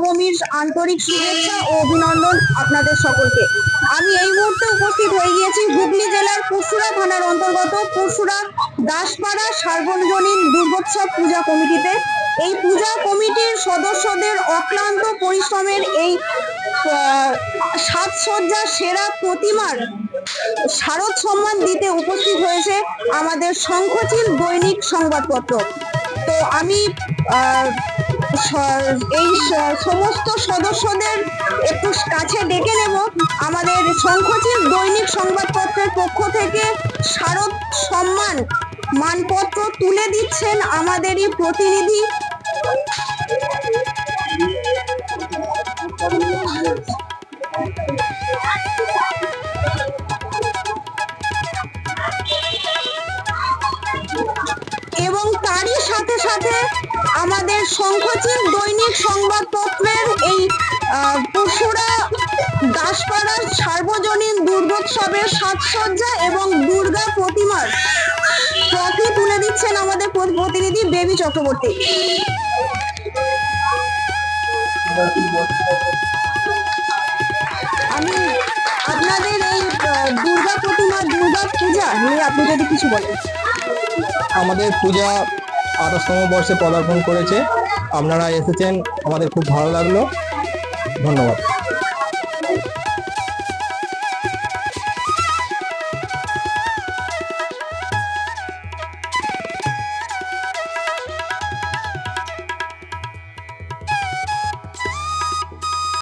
নবমীর আন্তরিক শুভেচ্ছা ও অভিনন্দন আপনাদের সকলকে। আমি এই মুহূর্তে উপস্থিত হয়ে গিয়েছি হুগলি জেলার পুরসুরা থানার অন্তর্গত পুরসুরা দাসপাড়া সার্বজনীন দুর্গোৎসব পূজা কমিটিতে। এই পূজা কমিটির সদস্যদের অক্লান্ত পরিশ্রমের এই সাজসজ্জা, সেরা প্রতিমার শারদ সম্মান দিতে উপস্থিত হয়েছে আমাদের শঙ্খচিল দৈনিক সংবাদপত্র। তো আমি এই সমস্ত সদস্যদের একটু কাছে ডেকে নেব। আমাদের শঙ্খচিল দৈনিক সংবাদপত্রের পক্ষ থেকে শারদ সম্মান মানপত্র তুলে দিচ্ছেন আমাদেরই প্রতিনিধি। এবং তারই সাথে সাথে আমাদের শঙ্খচিল দৈনিক সংবাদপত্রের এই পশুরা দাসপাড়ার সার্বজনীন দুর্গোৎসবের সাজসজ্জা এবং দুর্গা প্রতিমার ট্রফি তুলে দিচ্ছেন আমাদের প্রতিনিধি বেবি চক্রবর্তী। আমি আপনাদের এই দুর্গা প্রতিমা, দুর্গা পূজা নিয়ে আপনি যদি কিছু বলেন। আমাদের পূজা আঠাশতম বর্ষে পদার্পণ করেছে। আপনারা এসেছেন আমাদের খুব ভালো লাগল। ধন্যবাদ।